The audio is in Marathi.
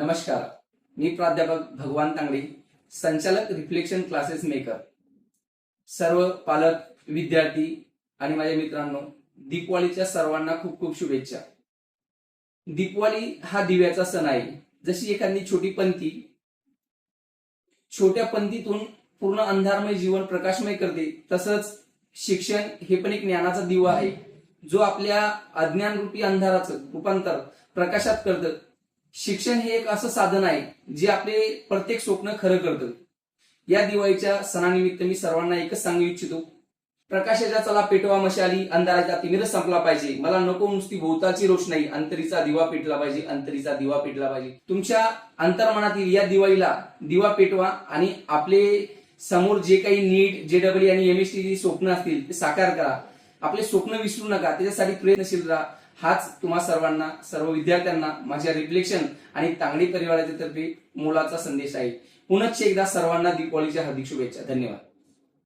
नमस्कार. मी प्राध्यापक भगवान तांगडे संचालक रिफ्लेक्शन क्लासेस मेकर. सर्व पालक विद्यार्थी आणि माझ्या मित्रांनो दीपवाळीच्या सर्वांना खूप खूप शुभेच्छा. दीपवाळी हा दिव्याचा सण आहे. जशी एखादी छोटी पंथी छोट्या पंथीतून पूर्ण अंधारमय जीवन प्रकाशमय करते तसंच शिक्षण हे पण एक ज्ञानाचा दिवा आहे. जो आपल्या अज्ञान रूपी अंधाराचं रूपांतर प्रकाशात करतं शिक्षण हे एक असं साधन आहे जे आपले प्रत्येक स्वप्न खरं करतं. या दिवाळीच्या सणानिमित्त मी सर्वांना एकच सांगू इच्छितो. प्रकाशाच्या चला पेटवा मशाली अंधाराचा तिमिर संपला पाहिजे. मला नको नुसती भोवताची रोषणाई अंतरीचा दिवा पेटला पाहिजे अंतरीचा दिवा पेटला पाहिजे. तुमच्या अंतर्मनातील या दिवाळीला दिवा पेटवा आणि आपले समोर जे काही नीट जे डब्ल्यू आणि एमएसटी स्वप्न असतील ते साकार करा. आपले स्वप्न विसरू नका त्याच्यासाठी प्रयत्नशील राहा. हाच तुम्हा सर्वांना सर्व विद्यार्थ्यांना माझ्या रिफ्लेक्शन आणि तांगडी परिवाराच्या तर्फे मोलाचा संदेश आहे. पुनश्च एकदा सर्वांना दीपावलीच्या हार्दिक शुभेच्छा. धन्यवाद.